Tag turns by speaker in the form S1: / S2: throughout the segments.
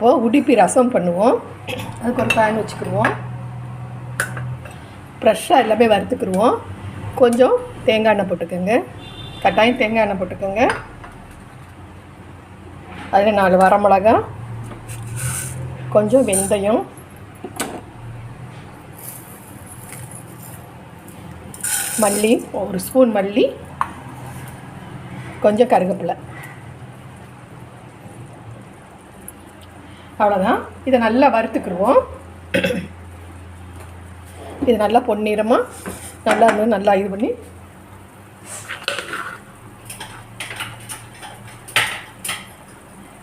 S1: இப்போது உடுப்பி ரசம் பண்ணுவோம். அதுக்கு ஒரு பேன் வச்சுக்கிடுவோம் ஃப்ரெஷ்ஷாக எல்லாமே வறுத்துக்கிடுவோம் கொஞ்சம் தேங்காய் எண்ணெய் போட்டுக்கோங்க. கட்டாயம் தேங்காய் எண்ணெய் போட்டுக்கோங்க. அதில் நாலு வரமிளகா கொஞ்சம் வெந்தயம். மல்லி ஒரு ஸ்பூன் மல்லி. கொஞ்சம் கருகப்பில்லை அவ்வளோதான் இதை நல்லா வறுத்துக்கிடுவோம் இது நல்லா பொன்னிறமாக நல்லா இருந்து நல்லா இது பண்ணி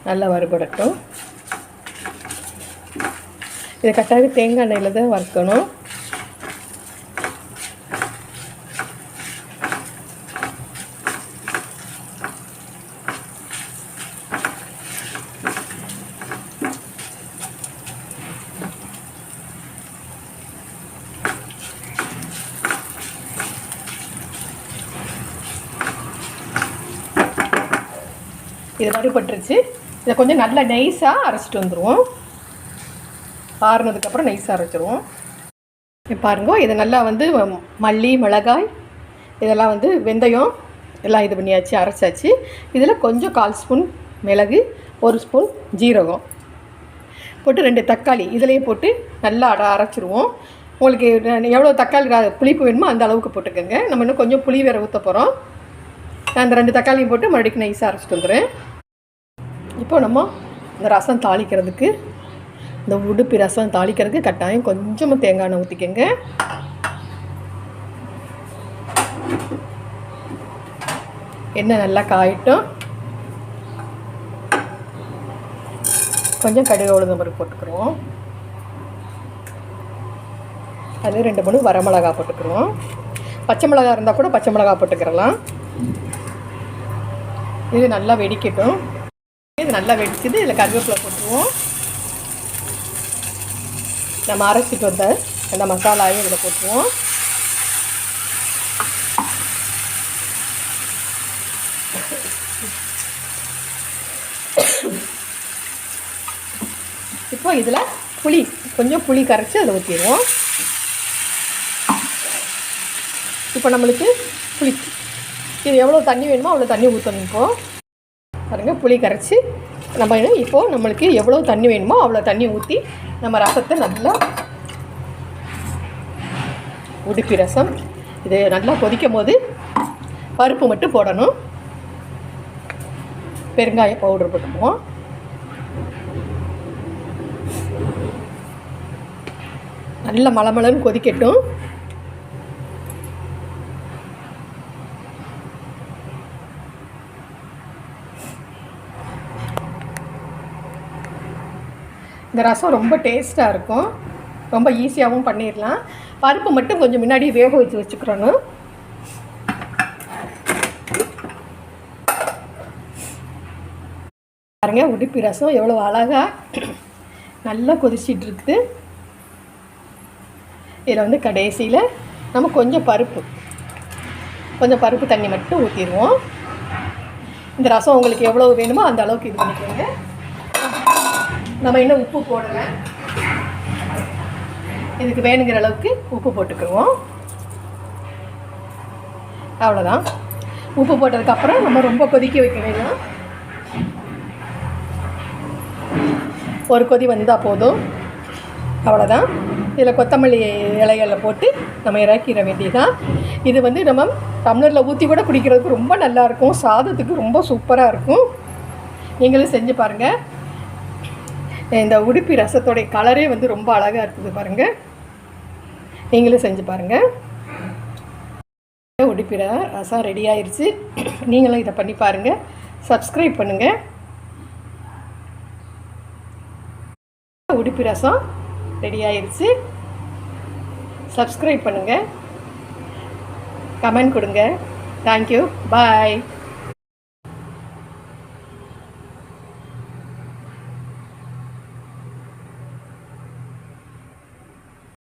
S1: நல்லா வறுபடட்டும். இதை கட்டாயம் தேங்காய் எண்ணெயில் தான் வறுக்கணும். இது வறுபட்டுருச்சு இதை கொஞ்சம் நல்லா நைஸாக அரைச்சிட்டு வந்துடுவோம் ஆறுனதுக்கப்புறம் நைஸாக அரைச்சிருவோம். பாருங்க இதை நல்லா வந்து மல்லி மிளகாய் இதெல்லாம் வந்து வெந்தயம் எல்லாம் இது பண்ணியாச்சு அரைச்சாச்சு. இதில் கொஞ்சம் கால் ஸ்பூன் மிளகு ஒரு ஸ்பூன் ஜீரகம். போட்டு ரெண்டு தக்காளி இதிலையே போட்டு நல்லா அட அரைச்சிருவோம். உங்களுக்கு எவ்வளோ தக்காளி புளிப்பு வேணுமோ அந்த அளவுக்கு போட்டுக்கோங்க. நம்ம இன்னும் கொஞ்சம் புளி வேற ஊற்ற போகிறோம் நான் அந்த ரெண்டு தக்காளியும் போட்டு மறுபடியும் நைஸாக அரைச்சிட்டு வந்துடுறேன். இப்போ நம்ம இந்த ரசம் தாளிக்கிறதுக்கு இந்த உடுப்பி ரசம் தாளிக்கிறதுக்கு கட்டாயம் கொஞ்சமாக தேங்காய் எண்ணெய் ஊற்றிக்கங்க எண்ணெய் நல்லா காயட்டும். கொஞ்சம் கடுகு உளுந்தம் பருப்பு போட்டுக்கிறோம். அது ரெண்டு மூணு வரமிளகா போட்டுக்கிறோம். பச்சை மிளகா இருந்தால் கூட பச்சை மிளகா போட்டுக்கிறலாம். இது நல்லா வெடிக்கட்டும். இது நல்லா வெடிக்குது. இதில் கருவேப்பிலை போட்டுருவோம். நம்ம அரைச்சிட்டு வந்த அந்த மசாலாவையும் இதில் போட்டுருவோம். இப்போ இதில் புளி கொஞ்சம் புளி கரைச்சி அதை ஊற்றிடுவோம். இப்போ நம்மளுக்கு புளி. இது எவ்வளோ தண்ணி வேணுமோ அவ்வளோ தண்ணி ஊற்றணும் இப்போது பாருங்கள் புளி கரைச்சி நம்ம இப்போது நம்மளுக்கு எவ்வளோ தண்ணி வேணுமோ அவ்வளோ தண்ணி ஊற்றி நம்ம ரசத்தை நல்லா உடுப்பி ரசம். இது நல்லா கொதிக்கும் போது பருப்பு மட்டும் போடணும். பெருங்காய பவுடர் போட்டுக்குவோம். நல்ல மலமளன்னு கொதிக்கட்டும். இந்த ரசம் ரொம்ப டேஸ்ட்டாக இருக்கும். ரொம்ப ஈஸியாகவும் பண்ணிடலாம் பருப்பு மட்டும் கொஞ்சம் முன்னாடி வேக வச்சு வச்சுக்கிறணும். பாருங்க உடுப்பி ரசம் எவ்வளோ அழகாக நல்லா கொதிச்சிட்டு இருக்குது இதில் வந்து கடைசியில் நம்ம கொஞ்சம் பருப்பு கொஞ்சம் பருப்பு தண்ணி மட்டும் ஊற்றிடுவோம் இந்த ரசம் உங்களுக்கு எவ்வளோ வேணுமோ அந்த அளவுக்கு இது பண்ணிக்கோங்க. நம்ம இன்னும் உப்பு போடலை. இதுக்கு வேணுங்கிற அளவுக்கு உப்பு போட்டுக்குவோம். அவ்வளோதான் உப்பு போட்டதுக்கப்புறம் நம்ம ரொம்ப கொதிக்க வைக்க வேண்டாம் ஒரு கொதி வந்தால் போதும். அவ்வளோதான் இதில் கொத்தமல்லி இலைகளில் போட்டு நம்ம இறக்கிற வேண்டியதான் இது வந்து நம்ம டம்ளரில் ஊற்றி கூட குடிக்கிறதுக்கு ரொம்ப நல்லாயிருக்கும் சாதத்துக்கு ரொம்ப சூப்பராக இருக்கும். நீங்களும் செஞ்சு பாருங்கள் இந்த உடுப்பி ரசத்தோடைய கலரே வந்து ரொம்ப அழகாக இருக்குது பாருங்கள் நீங்களும் செஞ்சு பாருங்கள் உடுப்பி ரசம் ரெடி ஆயிடுச்சு நீங்களும் இதை பண்ணி பாருங்கள் சப்ஸ்கிரைப் பண்ணுங்கள் உடுப்பி ரசம் ரெடி ஆயிடுச்சு சப்ஸ்கிரைப் பண்ணுங்கள் கமெண்ட் கொடுங்க. Thank you bye